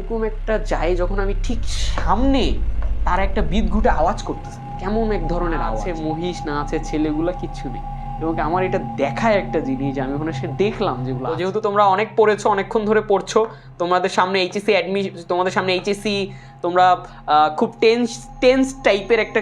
এরকম একটা যায় যখন আমি ঠিক সামনে তার একটা বিদঘুটে আওয়াজ করতেছে। কেমন এক ধরনের আছে মহিষ না আছে ছেলেগুলা কিচ্ছু নেই। এবং আমার এটা দেখায় একটা জিনিস যে আমি ওখানে সে দেখলাম যেগুলো যেহেতু তোমরা অনেক পড়েছো অনেকক্ষণ ধরে পড়ছো তোমাদের সামনে এইচএসসি অ্যাডমি তোমাদের সামনে এইচএসসি তোমরা খুব টেন্স টেন্স টাইপের একটা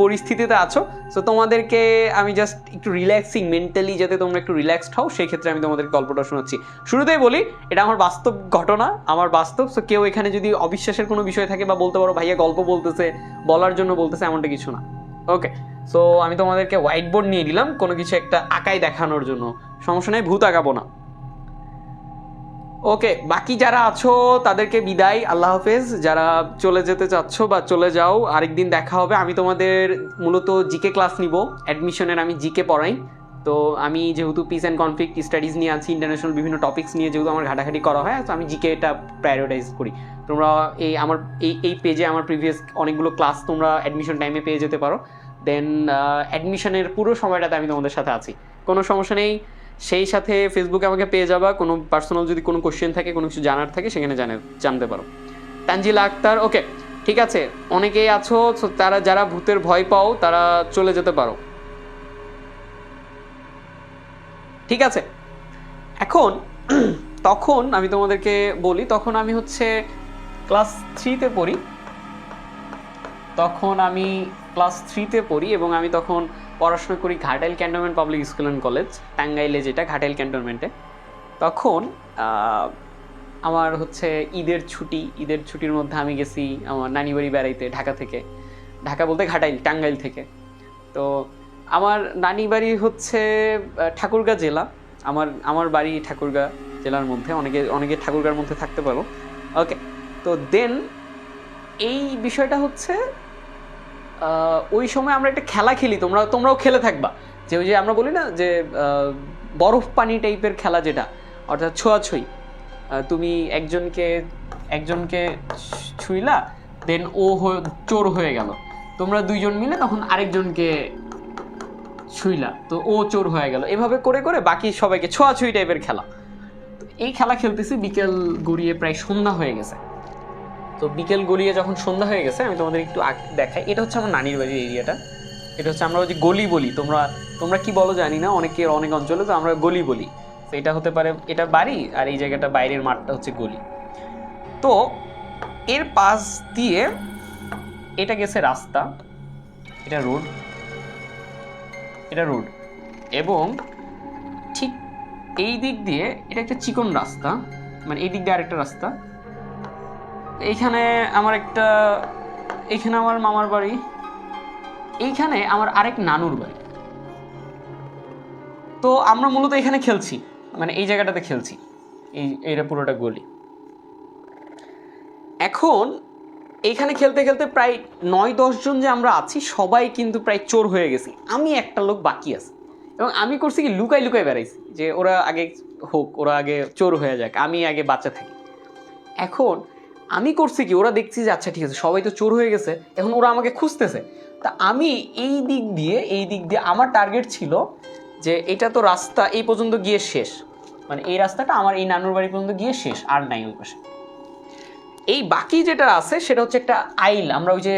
পরিস্থিতিতে আছো। সো তোমাদেরকে আমি জাস্ট একটু রিল্যাক্সিং মেন্টালি যাতে তোমরা একটু রিল্যাক্সড হও সেই ক্ষেত্রে আমি তোমাদের গল্পটা শোনাচ্ছি। শুরুতেই বলি এটা আমার বাস্তব ঘটনা আমার বাস্তব। সো কেউ এখানে যদি অবিশ্বাসের কোনো বিষয় থাকে বা বলতে পারো ভাইয়া গল্প বলতেছে বলার জন্য বলতেছে এমনটা কিছু না। ওকে সো আমি তোমাদেরকে হোয়াইট বোর্ড নিয়ে নিলাম, কোনো কিছু একটা আঁকাই দেখানোর জন্য। সমস্যা নেই, ভূত আঁকাবো না। ওকে বাকি যারা আছো, তাদেরকে বিদায়, আল্লাহ হাফেজ। যারা চলে যেতে চাচ্ছ বা চলে যাও, আরেকদিন দেখা হবে। আমি তোমাদের মূলত জিকে ক্লাস নিব। অ্যাডমিশনের আমি জিকে পড়াই। তো আমি যেহেতু পিস অ্যান্ড কনফ্লিক্ট স্টাডিজ নিয়ে আছি ইন্টারন্যাশনাল বিভিন্ন টপিক্স নিয়ে যেহেতু আমার ঘাটাঘাটি করা হয় তো আমি জিকে এটা প্রায়োরিটাইজ করি। তোমরা এই আমার, এই এই পেজে আমার প্রিভিয়াস অনেকগুলো ক্লাস তোমরা অ্যাডমিশন টাইমে পেয়ে যেতে পারো। দেন অ্যাডমিশনের পুরো সময়টাতে আমি তোমাদের সাথে আছি। কোনো সমস্যা নেই, সেই সাথে ফেসবুকে আমাকে পেয়ে যাবা। কোনো পার্সোনাল যদি কোনো কোশ্চেন থাকে, কোনো কিছু জানার থাকে, সেখানে জানে, জানতে পারো। তানজিলা আক্তার ওকে ঠিক আছে, অনেকেই আছো তারা যারা ভূতের ভয় পাও, তারা চলে যেতে পারো। ঠিক আছে, এখন, তখন আমি তোমাদেরকে বলি, তখন আমি হচ্ছে ক্লাস থ্রিতে পড়ি। তখন আমি ক্লাস থ্রিতে পড়ি এবং আমি তখন পড়াশোনা করি Ghatail cantonment public school and college, টাঙ্গাইলে যেটা ঘাটাইল ক্যান্টনমেন্টে। তখন আমার হচ্ছে ঈদের ছুটি, ঈদের ছুটির মধ্যে আমি গেছি আমার নানি বাড়ি বেড়াইতে ঢাকা থেকে। ঢাকা বলতে ঘাটাইল, টাঙ্গাইল থেকে। তো আমার নানি বাড়ি হচ্ছে ঠাকুরগাঁ জেলা। আমার আমার বাড়ি ঠাকুরগাঁ জেলার মধ্যে, অনেকে অনেকে ঠাকুরগাঁর মধ্যে থাকতে পারো। ওকে তো দেন এই বিষয়টা হচ্ছে ওই সময় আমরা একটা খেলা খেলি, তোমরা, তোমরাও খেলে থাকবা। যে ওই যে আমরা বলি না যে বরফ পানি টাইপের খেলা যেটা, অর্থাৎ ছোঁয়াছুঁই। তুমি একজনকে একজনকে ছুঁইলা দেন ও চোর হয়ে গেল। তোমরা দুইজন মিলে তখন আরেকজনকে ছুঁইলা, তো ও চোর হয়ে গেল। এভাবে করে করে বাকি সবাইকে ছোঁয়াছুঁই টাইপের খেলা। এই খেলা খেলতেছি বিকেল গড়িয়ে প্রায় সন্ধ্যা হয়ে গেছে। তো বিকেল গলিয়ে যখন সন্ধ্যা হয়ে গেছে, আমি তোমাদের একটু দেখাই। এটা হচ্ছে আমার নানির বাড়ির এরিয়াটা। এটা হচ্ছে আমরা ওই যে গলি বলি। তোমরা তোমরা কি বলো জানি না, অনেকের অনেক অঞ্চলে তো আমরা গলি বলি। তো এটা হতে পারে, এটা বাড়ি আর এই জায়গাটা বাইরের মাঠটা হচ্ছে গলি। তো এর পাশ দিয়ে এটা গেছে রাস্তা। এটা রোড। এটা রোড। এবং ঠিক এই দিক দিয়ে এটা একটা চিকন রাস্তা। মানে এই দিক দিয়ে আরেকটা রাস্তা। এইখানে আমার একটা, এইখানে আমার মামার বাড়ি। এইখানে আমার আরেক নানুর বাড়ি। তো আমরা মূলত এখানে খেলছি মানে এই জায়গাটাতে খেলছি। এই, এইটা পুরোটা গলি। এখন এইখানে খেলতে খেলতে প্রায় নয় দশজন যে আমরা আছি, সবাই কিন্তু প্রায় চোর হয়ে গেছি। আমি একটা লোক বাকি আছে। এবং আমি করছি কি লুকাই লুকাই বেড়াইছি, যে ওরা আগে হোক, ওরা আগে চোর হয়ে যাক, আমি আগে বাচ্চা থাকি। এখন আমি করছি কি? ওরা দেখছি যে আচ্ছা ঠিক আছে, সবাই তো চোর হয়ে গেছে, এখন ওরা আমাকে খুঁজতেছে। তা আমি এই দিক দিয়ে, এই দিক দিয়ে আমার টার্গেট ছিল যে, এটা তো রাস্তা এই পর্যন্ত গিয়ে শেষ। মানে এই রাস্তাটা আমার এই নানুর বাড়ি পর্যন্ত গিয়ে শেষ, আর নাই ওই পাশে। এই বাকি যেটা আছে, সেটা হচ্ছে একটা আইল। আমরা ওই যে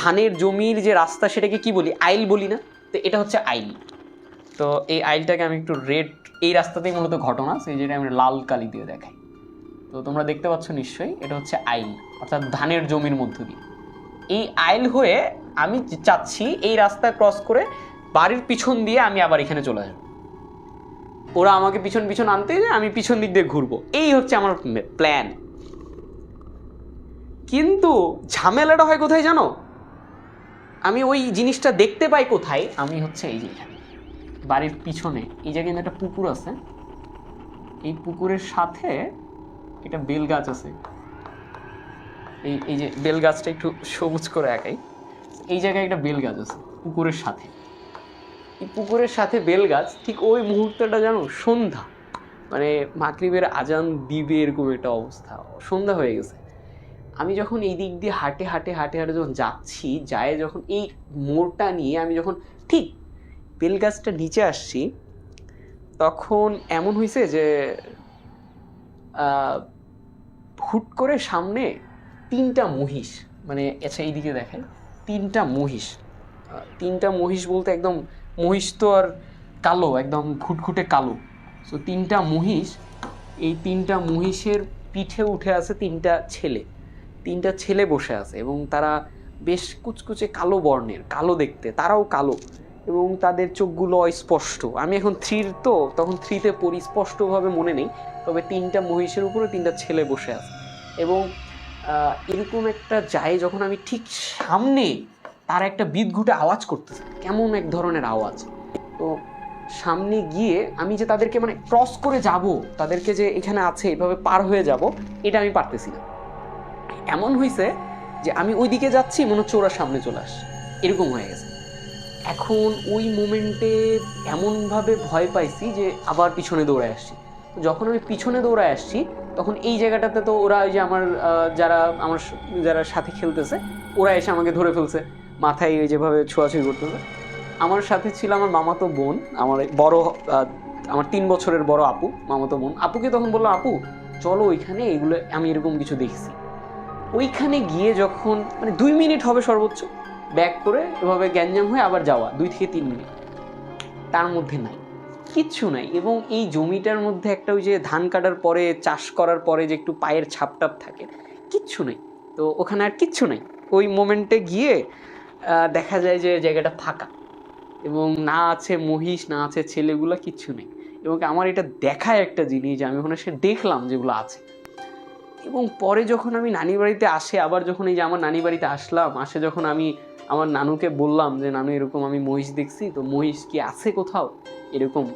ধানের জমির যে রাস্তা, সেটাকে কি বলি? আইল বলি না? তো এটা হচ্ছে আইল। তো এই আইলটাকে আমি একটু রেড, এই রাস্তাতেই মূলত ঘটনা, সেই যেটা আমি লাল কালি দিয়ে দেখাই। তো তোমরা দেখতে পাচ্ছ নিশ্চয়ই, এটা হচ্ছে আইল, অর্থাৎ ধানের জমির মধ্য দিয়ে। এই আইল হয়ে আমি চাচ্ছি এই রাস্তা ক্রস করে বাড়ির পিছন দিয়ে আমি আবার এখানে চলে যাব ওরা আমাকে পিছন পিছন আনতে যায়, আমি পিছন দিক দিয়ে ঘুরবো। এই হচ্ছে আমার প্ল্যান কিন্তু ঝামেলাটা হয় কোথায় জানো? আমি ওই জিনিসটা দেখতে পাই কোথায়, আমি হচ্ছে এই যে বাড়ির পিছনে। এই জায়গায় একটা পুকুর আছে। এই পুকুরের সাথে এটা বেল গাছ আছে। এই এই যে বেল গাছটা একটু সবুজ করে একাই এই জায়গায় একটা বেল গাছ আছে, পুকুরের সাথে। এই পুকুরের সাথে বেল গাছ, ঠিক ওই মুহূর্তটা জানো, সন্ধ্যা। মানে মাগরিবের আজান দিবে এরকম একটা অবস্থা, সন্ধ্যা হয়ে গেছে। আমি যখন এই দিক দিয়ে হাঁটে হাঁটে হাঁটে হাঁটে যখন যাচ্ছি, যায় যখন এই মোড়টা নিয়ে আমি যখন ঠিক বেল গাছটা নিচে আসছি, তখন এমন হয়েছে যে হুট করে সামনে তিনটা মহিষ মানে আচ্ছা এইদিকে দেখেন, তিনটা মহিষ। তিনটা মহিষ বলতে একদম, মহিষ তো আর কালো, একদম ঘুটঘুটে কালো। সো তিনটা মহিষ, এই তিনটা মহিষের পিঠে উঠে আছে তিনটা ছেলে। তিনটা ছেলে বসে আছে এবং তারা বেশ কুচকুচে কালো বর্ণের, কালো দেখতে, তারাও কালো। এবং তাদের চোখগুলো অস্পষ্ট। আমি এখন থ্রির তো, তখন থ্রিতে পড়ি, স্পষ্টভাবে মনে নেই। তবে তিনটা মহিষের উপরে তিনটা ছেলে বসে আছে। এবং এরকম একটা যায় যখন আমি ঠিক সামনে, তার একটা বিদঘুটে আওয়াজ করতেছে। কেমন এক ধরনের আওয়াজ। তো সামনে গিয়ে আমি যে তাদেরকে মানে ক্রস করে যাব, তাদেরকে যে এখানে আছে, এভাবে পার হয়ে যাব, এটা আমি পারতেছি না। এমন হয়েছে যে আমি ওই দিকে যাচ্ছি, মনে হচ্ছে ওরা সামনে চলে আসছে। এরকম হয়ে গেছে। এখন ওই মোমেন্টে এমনভাবে ভয় পাইছি যে আবার পিছনে দৌড়ে আসছি। যখন আমি পিছনে দৌড়ায় আসছি, তখন এই জায়গাটাতে তো ওরা ওই যে আমার যারা আমার যারা সাথে খেলতেছে, ওরা এসে আমাকে ধরে ফেলছে। মাথায় ওই যেভাবে ছোঁয়াছুঁই করতেছে। আমার সাথে ছিল আমার মামাতো বোন, আমার বড় আমার তিন বছরের বড় আপু, মামাতো বোন। আপুকে তখন বলল, আপু, চলো ওইখানে এগুলো, আমি এরকম কিছু দেখছি। ওইখানে গিয়ে যখন মানে দুই মিনিট হবে সর্বোচ্চ ব্যাক করে এভাবে গ্যাঞ্জাম হয়ে আবার যাওয়া, দুই থেকে তিন মিনিট। তার মধ্যে নাই। কিচ্ছু নাই। এবং এই জমিটার মধ্যে একটা ওই যে ধান কাটার পরে, চাষ করার পরে যে একটু পায়ের ছাপটাপ থাকে, কিচ্ছু নেই। তো ওখানে আর কিচ্ছু নাই। ওই মোমেন্টে গিয়ে দেখা যায় যে জায়গাটা ফাঁকা। এবং না আছে মহিষ, না আছে ছেলেগুলো কিচ্ছু নেই। এবং আমার এটা দেখায় একটা জিনিস যে আমি ওখানে সে দেখলাম যেগুলো আছে। এবং পরে যখন আমি নানি বাড়িতে আসে, আবার যখন এই যে আমার নানি বাড়িতে আসলাম, আসে যখন আমি আমার নানুকে বললাম যে, নানু, এরকম আমি মহিষ দেখছি, তো মহিষ কি আছে কোথাও? এরকম।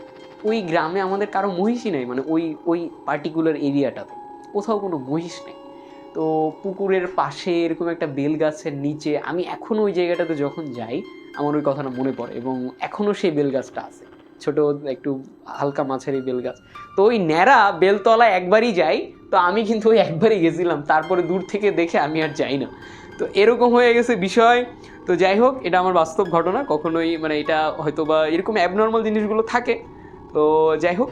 ওই গ্রামে আমাদের কারও মহিষই নেই মানে ওই ওই পার্টিকুলার এরিয়াটাতে কোথাও কোনো মহিষ নেই। তো পুকুরের পাশে এরকম একটা বেল গাছের নিচে, আমি এখনও ওই জায়গাটাতে যখন যাই, আমার ওই কথাটা মনে পড়ে এবং এখনও সেই বেল গাছটা আছে। ছোট, একটু হালকা মাছের এই বেল গাছ। তো ওই ন্যাড়া বেলতলা একবারই যাই, তো আমি কিন্তু ওই একবারই গেছিলাম। তারপরে দূর থেকে দেখে আমি আর যাই না। তো এরকম হয়ে গেছে বিষয়। তো যাই হোক, এটা আমার বাস্তব ঘটনা, কখনোই মানে এটা হয়তো বা এরকম অ্যাবনর্মাল জিনিসগুলো থাকে। তো যাই হোক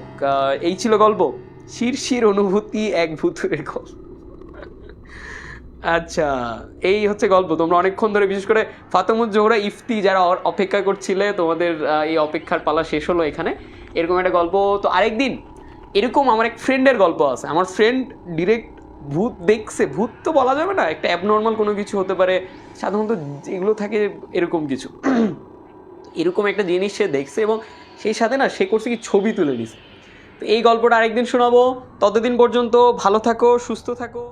এই ছিল গল্প। শীর্ষির অনুভূতি এক ভূতুরের গল্প। আচ্ছা এই হচ্ছে গল্প। তোমরা অনেকক্ষণ ধরে বিশেষ করে ফাতেমুজ জোহরা, ইফতি যারা অপেক্ষা করছিলে, তোমাদের এই অপেক্ষার পালা শেষ হলো এখানে। এরকম একটা গল্প। তো আরেকদিন, এরকম আমার এক ফ্রেন্ডের গল্প আছে। আমার ফ্রেন্ড ডিরেক্ট ভূত দেখছে, ভূত তো বলা যাবে না, একটা অ্যাবনর্মাল কোনো কিছু হতে পারে, সাধারণত যেগুলো থাকে এরকম কিছু। এরকম একটা জিনিস সে দেখছে এবং সেই সাথে না সে করছে কি ছবি তুলে নিছে। তো এই গল্পটা আরেকদিন শোনাবো, ততদিন পর্যন্ত ভালো থাকো, সুস্থ থাকো।